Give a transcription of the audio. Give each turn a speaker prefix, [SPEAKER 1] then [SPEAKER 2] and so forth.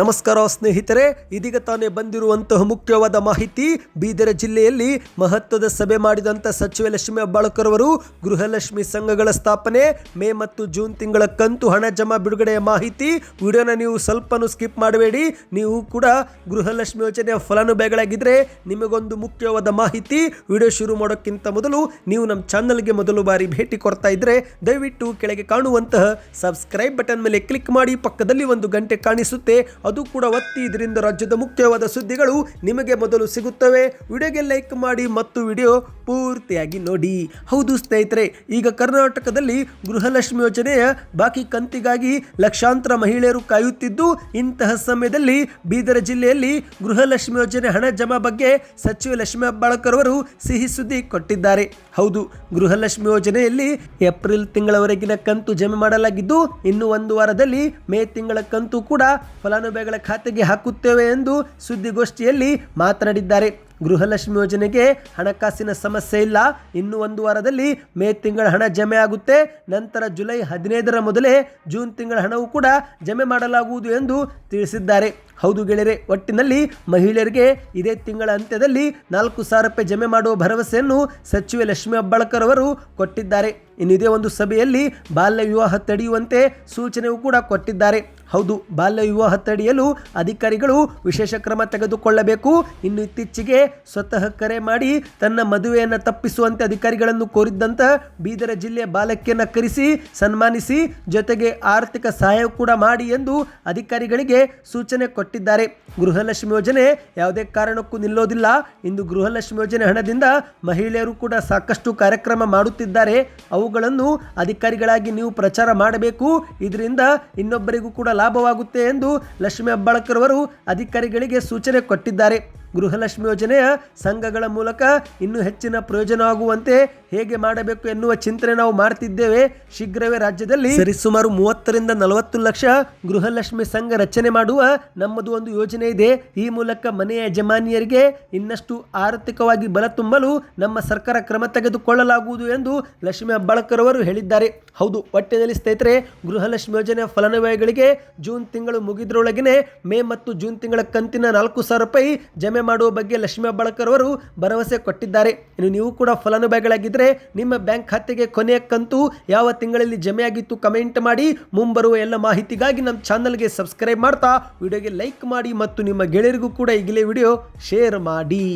[SPEAKER 1] ನಮಸ್ಕಾರ ಸ್ನೇಹಿತರೆ, ಇದೀಗ ತಾನೇ ಬಂದಿರುವಂತಹ ಮುಖ್ಯವಾದ ಮಾಹಿತಿ, ಬೀದರ ಜಿಲ್ಲೆಯಲ್ಲಿ ಮಹತ್ವದ ಸಭೆ ಮಾಡಿದಂಥ ಸಚಿವ ಲಕ್ಷ್ಮಿ ಹೆಬ್ಬಾಳ್ಕರ್ ಅವರು ಗೃಹಲಕ್ಷ್ಮಿ ಸಂಘಗಳ ಸ್ಥಾಪನೆ, ಮೇ ಮತ್ತು ಜೂನ್ ತಿಂಗಳ ಕಂತು ಹಣ ಜಮಾ ಬಿಡುಗಡೆಯ ಮಾಹಿತಿ. ವಿಡಿಯೋನ ನೀವು ಸ್ವಲ್ಪನೂ ಸ್ಕಿಪ್ ಮಾಡಬೇಡಿ, ನೀವು ಕೂಡ ಗೃಹಲಕ್ಷ್ಮಿ ಯೋಜನೆಯ ಫಲಾನುಭವಿಗಳಾಗಿದ್ದರೆ ನಿಮಗೊಂದು ಮುಖ್ಯವಾದ ಮಾಹಿತಿ. ವಿಡಿಯೋ ಶುರು ಮಾಡೋಕ್ಕಿಂತ ಮೊದಲು ನೀವು ನಮ್ಮ ಚಾನಲ್ಗೆ ಮೊದಲು ಬಾರಿ ಭೇಟಿ ಕೊಡ್ತಾ ಇದ್ದರೆ ದಯವಿಟ್ಟು ಕೆಳಗೆ ಕಾಣುವಂತಹ ಸಬ್ಸ್ಕ್ರೈಬ್ ಬಟನ್ ಮೇಲೆ ಕ್ಲಿಕ್ ಮಾಡಿ, ಪಕ್ಕದಲ್ಲಿ ಒಂದು ಗಂಟೆ ಕಾಣಿಸುತ್ತೆ. ಅದು ಕೂಡ ಒತ್ತಿ ಇದರಿಂದ ರಾಜ್ಯದ ಮುಖ್ಯವಾದ ಸುದ್ದಿಗಳು ನಿಮಗೆ ಮೊದಲು ಸಿಗುತ್ತವೆ. ವಿಡಿಯೋಗೆ ಲೈಕ್ ಮಾಡಿ ಮತ್ತು ವಿಡಿಯೋ ಪೂರ್ತಿಯಾಗಿ ನೋಡಿ. ಹೌದು ಸ್ನೇಹಿತರೆ, ಈಗ ಕರ್ನಾಟಕದಲ್ಲಿ ಗೃಹಲಕ್ಷ್ಮಿ ಯೋಜನೆಯ ಬಾಕಿ ಕಂತಿಗಾಗಿ ಲಕ್ಷಾಂತರ ಮಹಿಳೆಯರು ಕಾಯುತ್ತಿದ್ದು, ಇಂತಹ ಸಮಯದಲ್ಲಿ ಬೀದರ ಜಿಲ್ಲೆಯಲ್ಲಿ ಗೃಹಲಕ್ಷ್ಮಿ ಯೋಜನೆ ಹಣ ಜಮಾ ಬಗ್ಗೆ ಸಚಿವ ಲಕ್ಷ್ಮೀ ಹೆಬ್ಬಾಳ್ಕರ್ ಅವರು ಸಿಹಿ ಸುದ್ದಿ ಕೊಟ್ಟಿದ್ದಾರೆ. ಹೌದು, ಗೃಹಲಕ್ಷ್ಮಿ ಯೋಜನೆಯಲ್ಲಿ ಏಪ್ರಿಲ್ ತಿಂಗಳವರೆಗಿನ ಕಂತು ಜಮೆ ಮಾಡಲಾಗಿದ್ದು, ಇನ್ನು ಒಂದು ವಾರದಲ್ಲಿ ಮೇ ತಿಂಗಳ ಕಂತು ಕೂಡ ಫಲಾನುಭವಿಗಳ ಖಾತೆಗೆ ಹಾಕುತ್ತೇವೆ ಎಂದು ಸುದ್ದಿಗೋಷ್ಠಿಯಲ್ಲಿ ಮಾತನಾಡಿದ್ದಾರೆ. ಗೃಹಲಕ್ಷ್ಮಿ ಯೋಜನೆಗೆ ಹಣಕಾಸಿನ ಸಮಸ್ಯೆ ಇಲ್ಲ. ಇನ್ನು ಒಂದು ವಾರದಲ್ಲಿ ಮೇ ತಿಂಗಳ ಹಣ ಜಮೆ ಆಗುತ್ತೆ. ನಂತರ ಜುಲೈ ಹದಿನೈದರ ಮೊದಲೇ ಜೂನ್ ತಿಂಗಳ ಹಣವೂ ಕೂಡ ಜಮೆ ಮಾಡಲಾಗುವುದು ಎಂದು ತಿಳಿಸಿದ್ದಾರೆ. ಹೌದು ಗೆಳೆಯರೆ, ಒಟ್ಟಿನಲ್ಲಿ ಮಹಿಳೆಯರಿಗೆ ಇದೇ ತಿಂಗಳ ಅಂತ್ಯದಲ್ಲಿ ನಾಲ್ಕು ಸಾವಿರ ರೂಪಾಯಿ ಜಮೆ ಮಾಡುವ ಭರವಸೆಯನ್ನು ಸಚಿವೆ ಲಕ್ಷ್ಮೀ ಅಬ್ಬಾಳ್ಕರ್ ಅವರು ಕೊಟ್ಟಿದ್ದಾರೆ. ಇನ್ನು ಇದೇ ಒಂದು ಸಭೆಯಲ್ಲಿ ಬಾಲ್ಯ ವಿವಾಹ ತಡೆಯುವಂತೆ ಸೂಚನೆಯೂ ಕೂಡ ಕೊಟ್ಟಿದ್ದಾರೆ. ಹೌದು, ಬಾಲ್ಯ ವಿವಾಹ ತಡೆಯಲು ಅಧಿಕಾರಿಗಳು ವಿಶೇಷ ಕ್ರಮ ತೆಗೆದುಕೊಳ್ಳಬೇಕು. ಇನ್ನು ಇತ್ತೀಚೆಗೆ ಸ್ವತಃ ಕರೆ ಮಾಡಿ ತನ್ನ ಮದುವೆಯನ್ನು ತಪ್ಪಿಸುವಂತೆ ಅಧಿಕಾರಿಗಳನ್ನು ಕೋರಿದ್ದಂತ ಬೀದರ ಜಿಲ್ಲೆಯ ಬಾಲಕಿಯನ್ನು ಕರೆಸಿ, ಸನ್ಮಾನಿಸಿ, ಜೊತೆಗೆ ಆರ್ಥಿಕ ಸಹಾಯ ಕೂಡ ಮಾಡಿ ಎಂದು ಅಧಿಕಾರಿಗಳಿಗೆ ಸೂಚನೆ ಕೊಟ್ಟಿದ್ದಾರೆ. ಗೃಹಲಕ್ಷ್ಮಿ ಯೋಜನೆ ಯಾವುದೇ ಕಾರಣಕ್ಕೂ ನಿಲ್ಲೋದಿಲ್ಲ. ಇಂದು ಗೃಹಲಕ್ಷ್ಮಿ ಯೋಜನೆ ಹಣದಿಂದ ಮಹಿಳೆಯರು ಕೂಡ ಸಾಕಷ್ಟು ಕಾರ್ಯಕ್ರಮ ಮಾಡುತ್ತಿದ್ದಾರೆ. ಅವುಗಳನ್ನು ಅಧಿಕಾರಿಗಳಾಗಿ ನೀವು ಪ್ರಚಾರ ಮಾಡಬೇಕು. ಇದರಿಂದ ಇನ್ನೊಬ್ಬರಿಗೂ ಕೂಡ ಲಾಭವಾಗುತ್ತೆ ಎಂದು ಲಕ್ಷ್ಮೀ ಹೆಬ್ಬಾಳ್ಕರ್ ಅವರು ಅಧಿಕಾರಿಗಳಿಗೆ ಸೂಚನೆ ಕೊಟ್ಟಿದ್ದಾರೆ. ಗೃಹಲಕ್ಷ್ಮಿ ಯೋಜನೆಯ ಸಂಘಗಳ ಮೂಲಕ ಇನ್ನೂ ಹೆಚ್ಚಿನ ಪ್ರಯೋಜನವಾಗುವಂತೆ ಹೇಗೆ ಮಾಡಬೇಕು ಎನ್ನುವ ಚಿಂತನೆ ನಾವು ಮಾಡ್ತಿದ್ದೇವೆ. ಶೀಘ್ರವೇ ರಾಜ್ಯದಲ್ಲಿ ಸರಿಸುಮಾರು ಮೂವತ್ತರಿಂದ ನಲವತ್ತು ಲಕ್ಷ ಗೃಹಲಕ್ಷ್ಮಿ ಸಂಘ ರಚನೆ ಮಾಡುವ ನಮ್ಮದು ಒಂದು ಯೋಜನೆ ಇದೆ. ಈ ಮೂಲಕ ಮನೆಯ ಯಜಮಾನಿಯರಿಗೆ ಇನ್ನಷ್ಟು ಆರ್ಥಿಕವಾಗಿ ಬಲ ತುಂಬಲು ನಮ್ಮ ಸರ್ಕಾರ ಕ್ರಮ ತೆಗೆದುಕೊಳ್ಳಲಾಗುವುದು ಎಂದು ಲಕ್ಷ್ಮಿ ಹೆಬ್ಬಾಳ್ಕರ್ ಅವರು ಹೇಳಿದ್ದಾರೆ. ಹೌದು, ಒಟ್ಟಿನಲ್ಲಿ ಸ್ನೇಹಿತರೆ, ಗೃಹಲಕ್ಷ್ಮಿ ಯೋಜನೆಯ ಫಲಾನುಭವಿಗಳಿಗೆ ಜೂನ್ ತಿಂಗಳು ಮುಗಿದ್ರೊಳಗಿನೇ ಮೇ ಮತ್ತು ಜೂನ್ ತಿಂಗಳ ಕಂತಿನ ನಾಲ್ಕು ಸಾವಿರ ರೂಪಾಯಿ ಜಮೆ ಮಾಡುವ ಬಗ್ಗೆ ಲಕ್ಷ್ಮೀ ಹೆಬ್ಬಾಳ್ಕರ್ ಅವರು ಭರವಸೆ ಕೊಟ್ಟಿದ್ದಾರೆ. ಇನ್ನು ನೀವು ಕೂಡ ಫಲಾನುಭವಿಗಳಾಗಿದ್ದರೆ ನಿಮ್ಮ ಬ್ಯಾಂಕ್ ಖಾತೆಗೆ ಕೊನೆಯ ಕಂತು ಯಾವ ತಿಂಗಳಲ್ಲಿ ಜಮೆಯಾಗಿತ್ತು ಕಮೆಂಟ್ ಮಾಡಿ. ಮುಂಬರುವ ಎಲ್ಲ ಮಾಹಿತಿಗಾಗಿ ನಮ್ಮ ಚಾನಲ್ಗೆ ಸಬ್ಸ್ಕ್ರೈಬ್ ಮಾಡ್ತಾ, ವಿಡಿಯೋಗೆ ಲೈಕ್ ಮಾಡಿ ಮತ್ತು ನಿಮ್ಮ ಗೆಳೆಯರಿಗೂ ಕೂಡ ಈಗಲೇ ವಿಡಿಯೋ ಶೇರ್ ಮಾಡಿ.